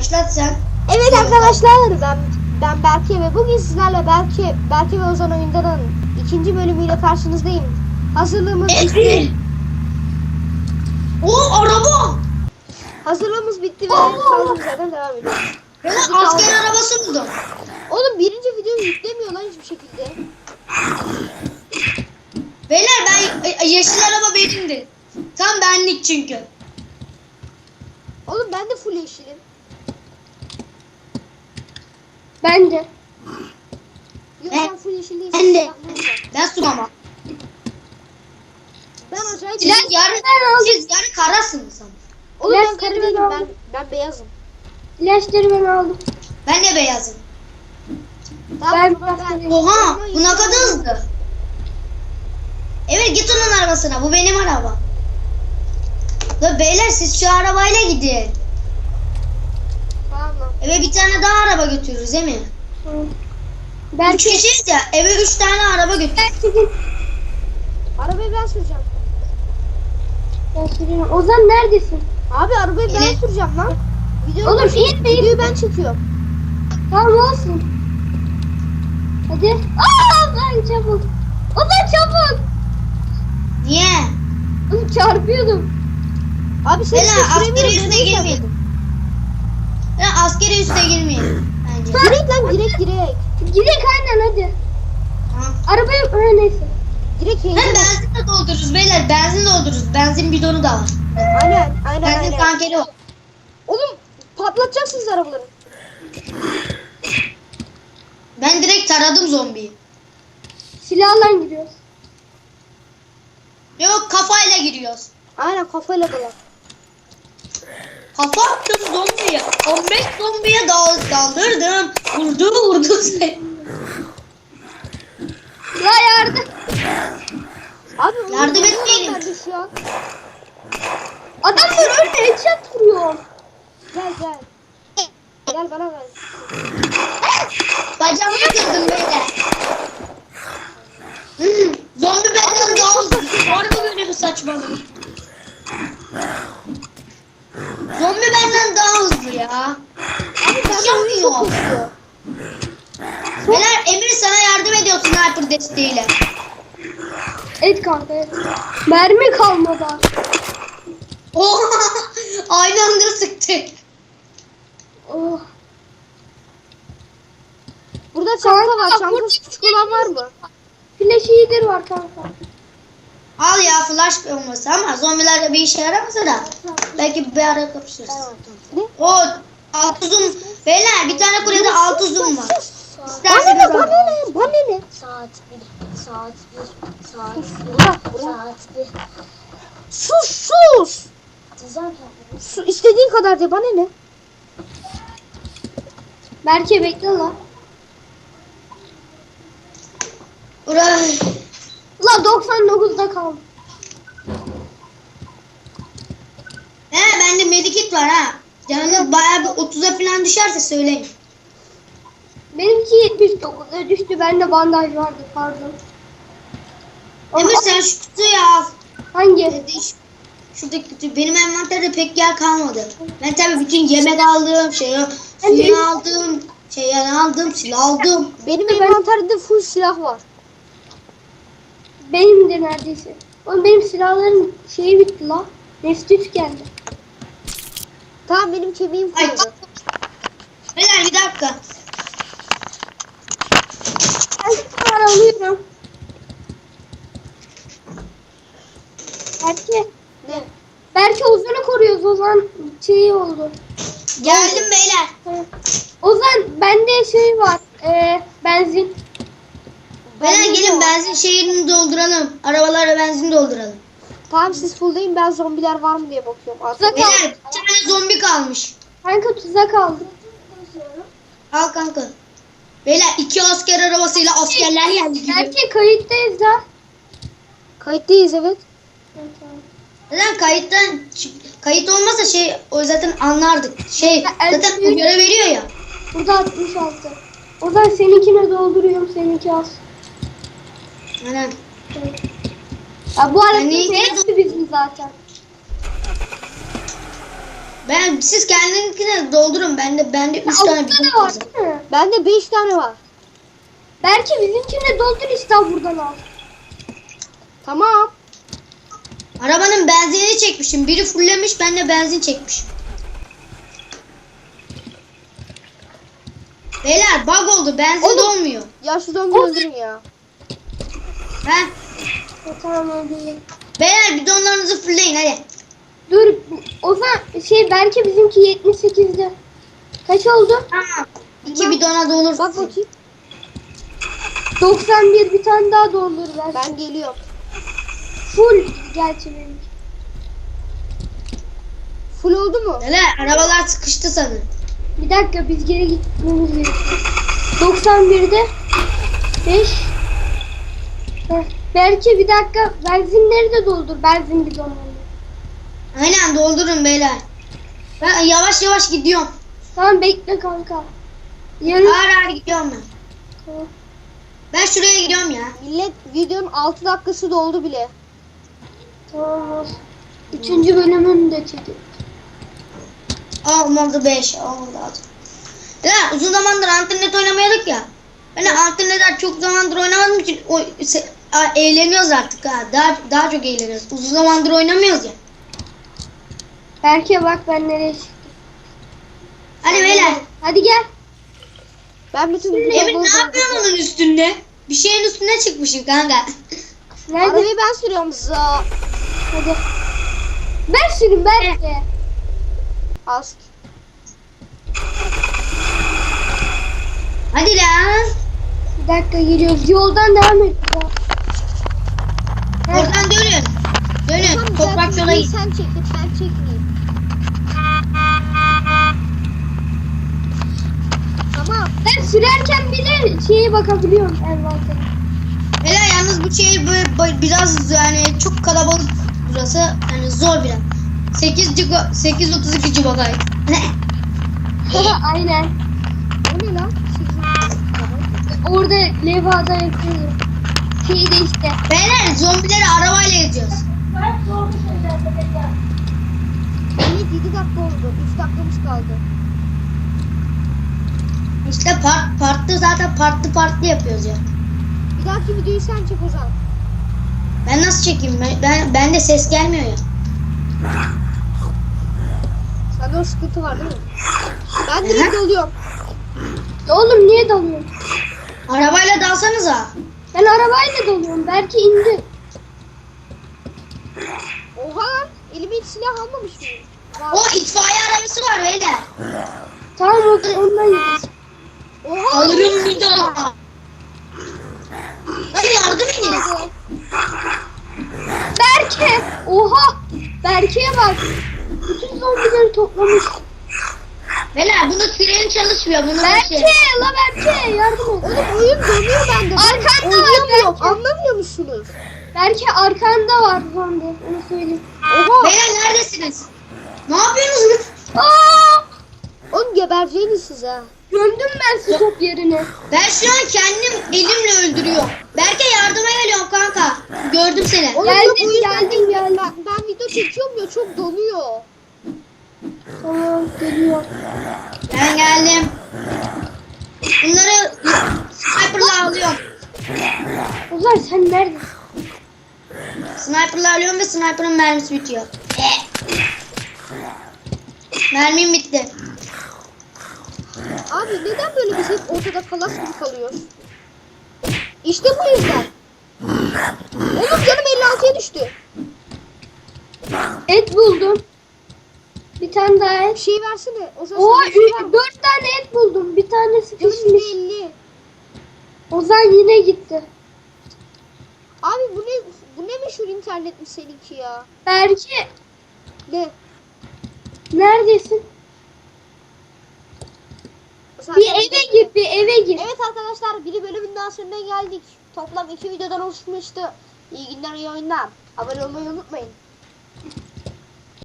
Başlat sen. Evet arkadaşlar ben ben Berke ve bugün sizlerle Berke Berke ve Ozan oyundanın ikinci bölümüyle karşınızdayım. Hazırlığımız bitti. O araba. Hazırlığımız bitti ve kaldığımız yerden devam ediyoruz. Ben asker arabası buldum. Oğlum birinci videoyu yüklemiyor lan hiçbir şekilde. Beyler ben e, yeşil araba benimdi. Tam benlik çünkü. Oğlum ben de full yeşilim. Ben de. Yok Ben- ben full yeşil değilim. ben de. Ben su ama. Ben acayip Siz yarı, siz yarı karasınız ama. Oğlum ben ben değilim ben, aldım. ben beyazım. İlaçları ben aldım. Ben de beyazım. Tamam, Ben- zaman ben, Oha bu ne kadar hızlı. Evet git onun arabasına. Bu benim araba. La beyler siz şu arabayla gidin. Eve bir tane daha araba götürürüz değil mi? Hı. Üç Belki kişiyiz ya eve üç tane araba götür. belki de Arabayı ben süreceğim. ben sürüyorum. Ozan neredesin? Abi arabayı ben Yine- süreceğim lan. Video Oğlum in be in. Videoyu ben çekiyorum. Tamam olsun. Hadi. Aa ben çabuk. Ozan çabuk. Niye? Oğlum çarpıyordum. Abi sen ben üste nasıl girmeyin. Askeri üste girmeyin. Bence. Direkt lan direkt direkt. Gidelim aynen hadi. Tamam. Arabayı ha neyse. Direkt Hem heyecan. benzin de doldururuz beyler. Benzin doldururuz. Benzin bidonu da var. Aynen aynen Benzin aynen. tankeri var. Oğlum patlatacaksınız arabaları. Ben direkt taradım zombiyi. Silahla gidiyoruz. Yok kafayla giriyoruz. Aynen kafayla dolan. Kafa attım zombiye. 15 zombiye dal daldırdım. Vurdu vurdu seni. La yardım. Abi Yardım ne etmeyin. var önüne headshot vuruyor. Gel gel. Gel bana ver. Bacağımı kırdım beyler. Hmm, zombi benden daha hızlı. Var mı böyle bir saçmalık? Zombi benden daha hızlı ya. Abi hızlı. Beyler Emir sana yardım ediyor sniper desteğiyle. Evet kanka evet. Mermi kalmadı. Oha! Aynı anda sıktık. Oh. Burada çanta var. Çanta olan var mı? Flash iyidir var kanka. Al ya flash olması ama zombilerde bir işe yaramasa da belki bir ara kapışırız. O altı zoom. Beyler bir tane kulede altı zoom var. Bana İsterseniz. Bana ne? Bana ne? Saat bir, saat bir, saat bir, saat bir. Sus sus. Su, istediğin kadar de bana ne? Berke bekle la. Uray. La 99'da kaldı. He bende medikit var ha. Canınız bayağı bir 30'a falan düşerse söyleyin. Benimki 79'a düştü. Bende bandaj vardı pardon. Emir sen şu kutuyu al. Hangi? Şu- Şuradaki kutu. Benim envanterde pek yer kalmadı. Ben tabii bütün yemek aldım, şey, suyu aldım, şey aldım, silah aldım. Benim Ben- envanterimde full silah var. Benim de neredeyse. Oğlum benim silahların şeyi bitti la. Nefti tükendi. Tamam benim kemiğim Ay, kırıldı. Beyler bir dakika. Ben silahları alıyorum. Berke. Ne? Berke Ozan'ı koruyoruz. Ozan şeyi oldu. Geldim beyler. Ozan bende şey var. E, benzin. Beyler gelin benzin şeyini dolduralım. Arabalara benzin dolduralım. Tamam siz fulldeyin ben zombiler var mı diye bakıyorum. Zaten- Beyler bir tane zombi kalmış. Kanka tuzak aldım. Al kanka. Beyler iki asker arabasıyla askerler geldi gibi. Berke kayıttayız da. kayıttayız evet. Neden kayıttan çık- kayıt olmasa şey o zaten anlardık. Şey Ha, evet. zaten uyarı veriyor ya. Burada 66. Ozan seninkine dolduruyorum. Seninki az. Aynen. Ya bu arada iyi hepsi bizim zaten. Ben siz kendininkini doldurun. Bende bende 3 tane da var? Bende 5 tane var. Belki bizimkini doldur İstanbul buradan al. Tamam. Arabanın benzinini çekmişim. Biri fullemiş, ben de benzin çekmişim. Beyler bug oldu. Benzin Oğlum. dolmuyor. Ya şu zombi öldürün ya. Ben E, tamam öyle. Beyler bidonlarınızı fullleyin hadi. Dur o zaman şey belki bizimki 78'de. Kaç oldu? Tamam. İki bidona dolur. Bak bakayım. 91 bir tane daha doldur belki. Ben geliyorum. Full gerçi benimki. Full oldu mu? Beyler arabalar sıkıştı sanırım. Bir dakika biz geri gitmemiz gerekiyor. 91'de 5 Heh, Belki bir dakika benzinleri de doldur benzin bidonlarını. Aynen doldurun beyler. Ben yavaş yavaş gidiyorum. Tamam bekle kanka. Yarın Ağır ağır gidiyorum ben. Tamam. Ben şuraya gidiyorum ya. Millet videonun 6 dakikası doldu bile. Tamam. Üçüncü bölümünü de çekin. Olmadı 5. Olmadı 6. Ya uzun zamandır internet oynamayalım ya. Ben de internetten çok zamandır oynamadığım için o, se- a- eğleniyoruz artık ha. Daha, daha çok eğleniyoruz. Uzun zamandır oynamıyoruz ya. Belki bak ben nereye çıktım. Hadi beyler. Hadi gel. Ben bütün Emin ne yapıyorsun onun üstünde? Bir şeyin üstüne çıkmışım kanka. Nerede? Arabayı ben sürüyorum za. Hadi. Ben sürüm belki. Az. Hadi lan. Bir dakika geliyoruz. Yoldan devam et. Oradan dönün. Dönün. Toprak yola git. Sen çek, ben çekmeyeyim. Tamam. Ben sürerken bile şeye bakabiliyorum envantere. Beyler yalnız bu şey böyle biraz yani çok kalabalık burası. Yani zor biraz. 8 giga, 832 GB. Ne? Aynen. O ne lan? Orada levhada yapıyorum. Şeyi de işte. Beyler zombileri arabayla edeceğiz. Evet 7 dakika oldu. 3 dakikamız kaldı. İşte part, partlı zaten partlı partlı yapıyoruz ya. Bir dahaki videoyu sen çek o zaman. Ben nasıl çekeyim? Ben, ben bende ses gelmiyor ya. Sende o sıkıntı var değil mi? Ben direkt alıyorum. Oğlum niye dalıyorsun? Arabayla dalsanıza. Ben arabayla dalıyorum. Belki indi. Oha. Elime hiç silah almamış mıyım? O itfaiye arabası var beyler. Tamam o ondan. Oha. Alırım bir daha. Hadi yardım edin. Berke! Oha! Berke'ye bak. Bütün zombileri toplamış. Beyler bunun freni çalışmıyor. Bunun Berke! şey. La Berke! Yardım et. Oğlum oyun dönüyor bende. Ben Arkanda var. Berke. Anlamıyor musunuz? Berke arkanda var zombi. Onu söyleyeyim. Oha. Beyler neredesiniz? Ne yapıyorsunuz? Aa! Oğlum gebereceğiniz siz ha. Gömdüm ben stop yerine. Ben şu an kendim elimle öldürüyorum. Berke yardıma geliyorum kanka. Gördüm seni. Oğlum Geldim, yok, geldim, geldim. Ben, ben video çekiyorum ya çok donuyor. Tamam geliyor. Ben geldim. Bunları sniper'la alıyorum. Ozan sen neredesin? Sniper'la alıyorum ve sniper'ın mermisi bitiyor. Mermim bitti. Abi neden böyle biz hep ortada kalas gibi kalıyoruz? İşte bu yüzden. Oğlum canım 56'ya düştü. Et buldum. Bir tane daha et. Şey versene. O zaman Oha sana bir şey var mı? dört tane et buldum. Bir tanesi Canım pişmiş. %50. Ozan yine gitti. Abi bu ne bu ne meşhur internet mi seninki ya? Berke Ne? neredesin? Sen- Bir eve gir, bir eve gir. Evet arkadaşlar bir bölümün daha sonuna geldik. Toplam iki videodan oluşmuştu. İyi günler, iyi oyunlar. Abone olmayı unutmayın.